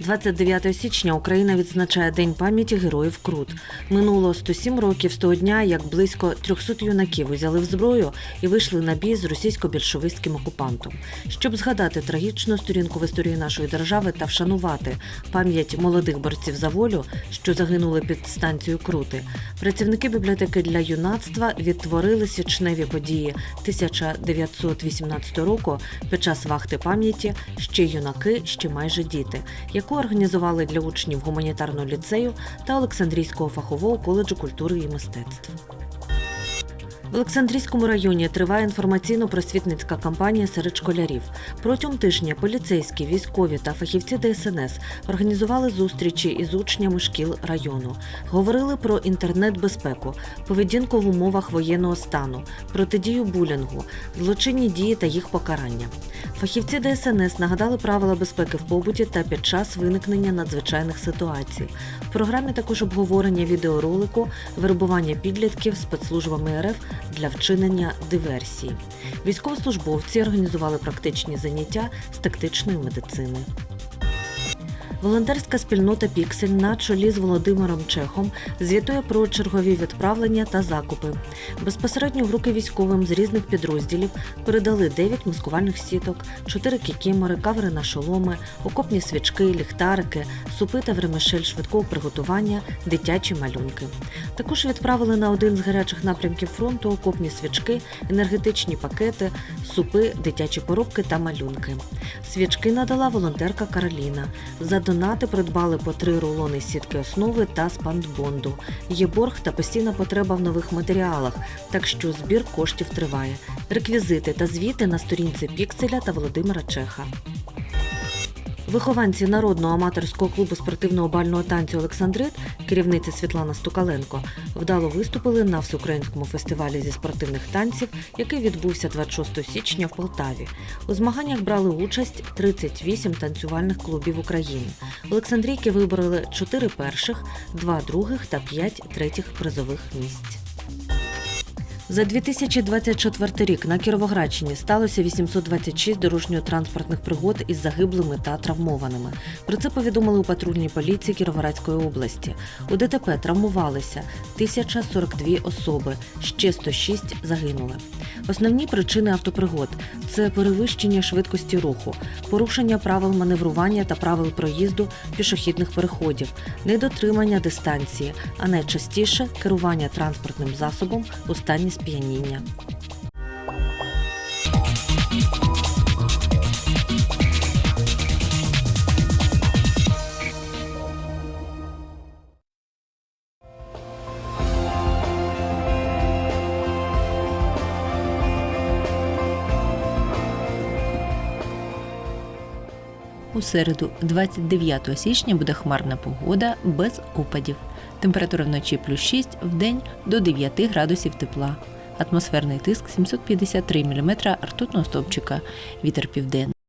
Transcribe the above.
29 січня Україна відзначає День пам'яті героїв Крут. Минуло 107 років з того дня, як близько 300 юнаків узяли в зброю і вийшли на бій з російсько-більшовицьким окупантом. Щоб згадати трагічну сторінку в історії нашої держави та вшанувати пам'ять молодих борців за волю, що загинули під станцією Крути, працівники бібліотеки для юнацтва відтворили січневі події 1918 року під час вахти пам'яті ще юнаки, ще майже діти, яку організували для учнів гуманітарного ліцею та Олександрійського фахового коледжу культури і мистецтв. В Олександрійському районі триває інформаційно-просвітницька кампанія серед школярів. Протягом тижня поліцейські, військові та фахівці ДСНС організували зустрічі із учнями шкіл району. Говорили про інтернет-безпеку, поведінку в умовах воєнного стану, протидію булінгу, злочинні дії та їх покарання. Фахівці ДСНС нагадали правила безпеки в побуті та під час виникнення надзвичайних ситуацій. В програмі також обговорення відеоролику, вербування підлітків спецслужбами РФ для вчинення диверсії. Військовослужбовці організували практичні заняття з тактичної медицини. Волонтерська спільнота Піксель на чолі з Володимиром Чехом звітує про чергові відправлення та закупи. Безпосередньо в руки військовим з різних підрозділів передали 9 маскувальних сіток, 4 кікімори, кавери на шоломи, окопні свічки, ліхтарики, супи та вермишель швидкого приготування, дитячі малюнки. Також відправили на один з гарячих напрямків фронту окопні свічки, енергетичні пакети, супи, дитячі коробки та малюнки. Свічки надала волонтерка Кароліна. За донати придбали по три рулони сітки основи та спандбонду. Є борг та постійна потреба в нових матеріалах, так що збір коштів триває. Реквізити та звіти на сторінці Пікселя та Володимира Чеха. Вихованці народного аматорського клубу спортивного бального танцю Олександрит, керівниця Світлана Стукаленко, вдало виступили на всеукраїнському фестивалі зі спортивних танців, який відбувся 26 січня в Полтаві. У змаганнях брали участь 38 танцювальних клубів України. Олександрійки вибороли 4 перших, 2 других та 5 третіх призових місць. За 2024 рік на Кіровоградщині сталося 826 дорожньо-транспортних пригод із загиблими та травмованими. Про це повідомили у патрульній поліції Кіровоградської області. У ДТП травмувалися 1042 особи, ще 106 загинули. Основні причини автопригод це перевищення швидкості руху, порушення правил маневрування та правил проїзду пішохідних переходів, недотримання дистанції, а найчастіше керування транспортним засобом у стані сп'яніння. У середу, 29 січня, буде хмарна погода без опадів. Температура вночі плюс 6, в день до 9 градусів тепла. Атмосферний тиск 753 мм ртутного стовпчика. Вітер південний.